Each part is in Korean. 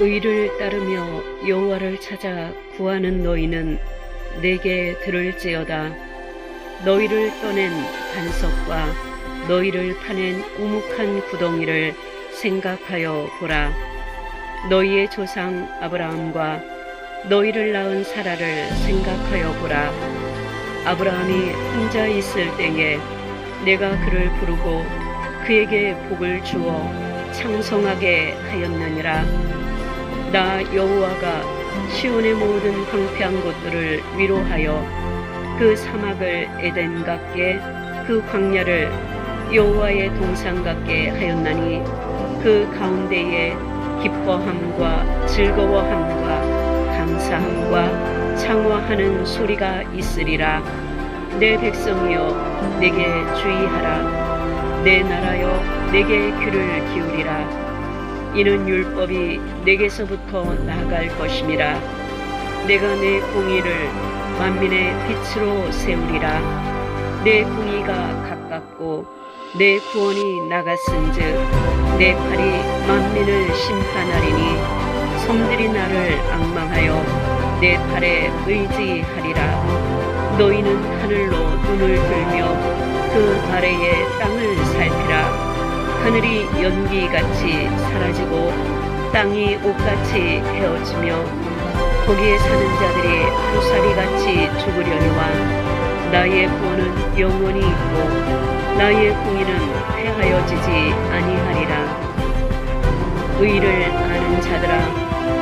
의를 따르며 여호와를 찾아 구하는 너희는 내게 들을지어다. 너희를 떠낸 반석과 너희를 파낸 우묵한 구덩이를 생각하여 보라. 너희의 조상 아브라함과 너희를 낳은 사라를 생각하여 보라. 아브라함이 혼자 있을 때에 내가 그를 부르고 그에게 복을 주어 창성하게 하였느니라 나 여호와가 시온의 모든 황폐한 곳들을 위로하여 그 사막을 에덴 같게 그 광야를 여호와의 동산 같게 하였나니 그 가운데에 기뻐함과 즐거워함과 감사함과 창화하는 소리가 있으리라. 내 백성이여 내게 주의하라. 내 나라여 내게 귀를 기울이라 이는 율법이 내게서부터 나아갈 것임이라. 내가 내 공의를 만민의 빛으로 세우리라. 내 공의가 가깝고 내 구원이 나갔은즉 내 팔이 만민을 심판하리니 섬들이 나를 악망하여 내 팔에 의지하리라. 너희는 하늘로 눈을 들며 그 아래의 땅을 살피라 하늘이 연기같이 사라지고 땅이 옷같이 헤어지며 거기에 사는 자들이 부사리같이 죽으려니와 나의 구원은 영원히 있고 나의 공의는 패하여지지 아니하리라. 의를 아는 자들아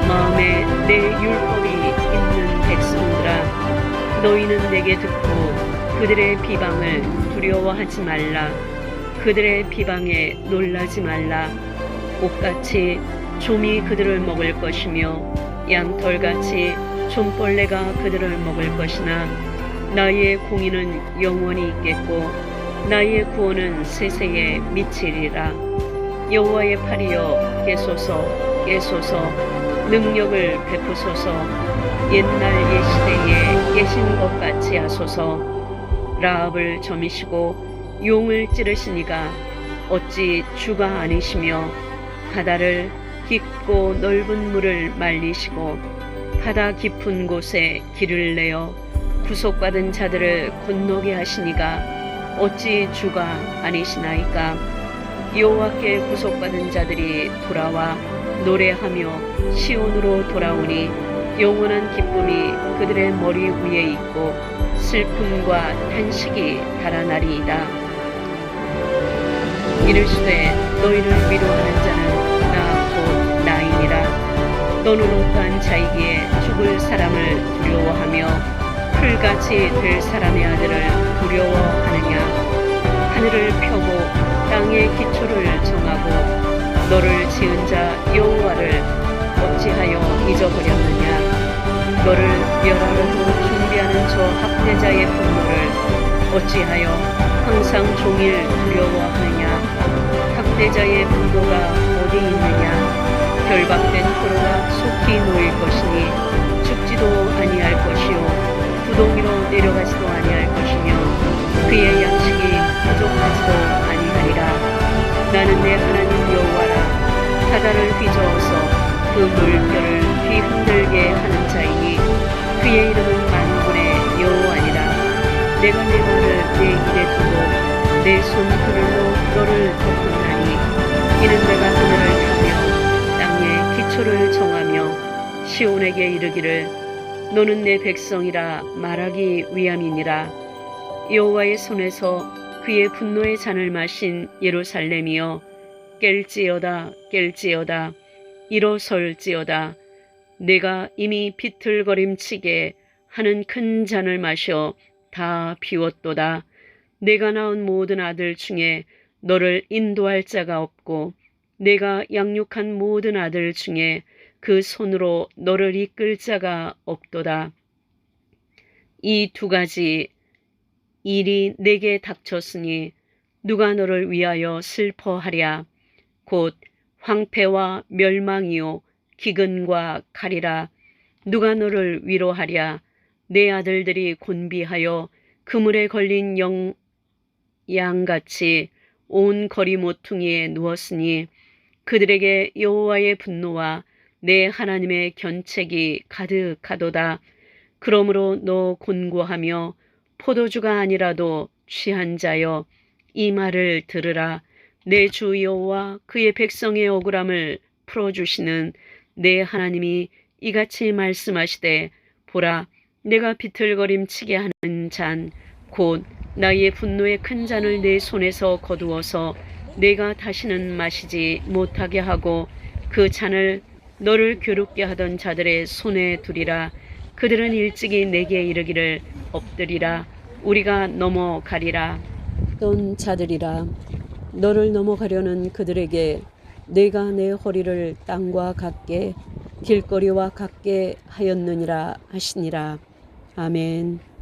마음에 내 율법이 있는 백성들아 너희는 내게 듣고 그들의 비방을 두려워하지 말라 그들의 비방에 놀라지 말라. 옷같이 좀이 그들을 먹을 것이며 양털같이 좀벌레가 그들을 먹을 것이나 나의 공의는 영원히 있겠고 나의 구원은 세세에 미치리라. 여호와의 팔이여 깨소서 깨소서. 능력을 베푸소서. 옛날 예시대에 계신 것 같이 하소서. 라합을 점이시고 용을 찌르시니가 어찌 주가 아니시며 바다를 깊고 넓은 물을 말리시고 바다 깊은 곳에 길을 내어 구속받은 자들을 건너게 하시니가 어찌 주가 아니시나이까 여호와께 구속받은 자들이 돌아와 노래하며 시온으로 돌아오니 영원한 기쁨이 그들의 머리 위에 있고 슬픔과 탄식이 달아나리이다. 이르시되 너희를 위로하는 자는 나 곧 나이니라. 너는 어떠한 자이기에 죽을 사람을 두려워하며 풀같이 될 사람의 아들을 두려워하느냐. 하늘을 펴고 땅의 기초를 정하고 너를 지은 자 여호와를 어찌하여 잊어버렸느냐 너를 멸하려고 준비하는 저 학대자의 분노를 어찌하여 항상 종일 두려워하느냐 학대자의 분노가 어디 있느냐? 결박된 포로가 속히 놓일 것이니 죽지도 아니할 것이요. 구덩이로 내려가지도 아니할 것이며 그의 양식이 부족하지도 아니하리라. 나는 내 하나님 여호와라. 바다를 휘저어서 그 물결을 뒤흔들게 하는 자이니 그의 이름은 만군의 여호와니라. 내가 내 말을 내 입에 두고 내손 기초를 정하며 시온에게 이르기를 너는 내 백성이라 말하기 위함이니라. 여호와의 손에서 그의 분노의 잔을 마신 예루살렘이여 깰지어다 깰지어다 일어설지어다. 내가 이미 비틀거림치게 하는 큰 잔을 마셔 다 비웠도다. 내가 낳은 모든 아들 중에 너를 인도할 자가 없고 내가 양육한 모든 아들 중에 그 손으로 너를 이끌 자가 없도다. 이 두 가지 일이 내게 닥쳤으니 누가 너를 위하여 슬퍼하랴? 곧 황폐와 멸망이요 기근과 칼이라. 누가 너를 위로하랴? 내 아들들이 곤비하여 그물에 걸린 영 양같이 온 거리 모퉁이에 누웠으니 그들에게 여호와의 분노와 내 하나님의 견책이 가득하도다. 그러므로 너 곤고하며 포도주가 아니라도 취한 자여 이 말을 들으라. 내 주 여호와 그의 백성의 억울함을 풀어주시는 내 하나님이 이같이 말씀하시되 보라 내가 비틀거림 치게 하는 잔 곧 나의 분노의 큰 잔을 내 손에서 거두어서 내가 다시는 마시지 못하게 하고 그 잔을 너를 괴롭게 하던 자들의 손에 두리라. 그들은 일찍이 내게 이르기를 엎드리라. 우리가 넘어가리라. 어떤 자들이라. 너를 넘어가려는 그들에게 내가 내 허리를 땅과 같게 길거리와 같게 하였느니라 하시니라. 아멘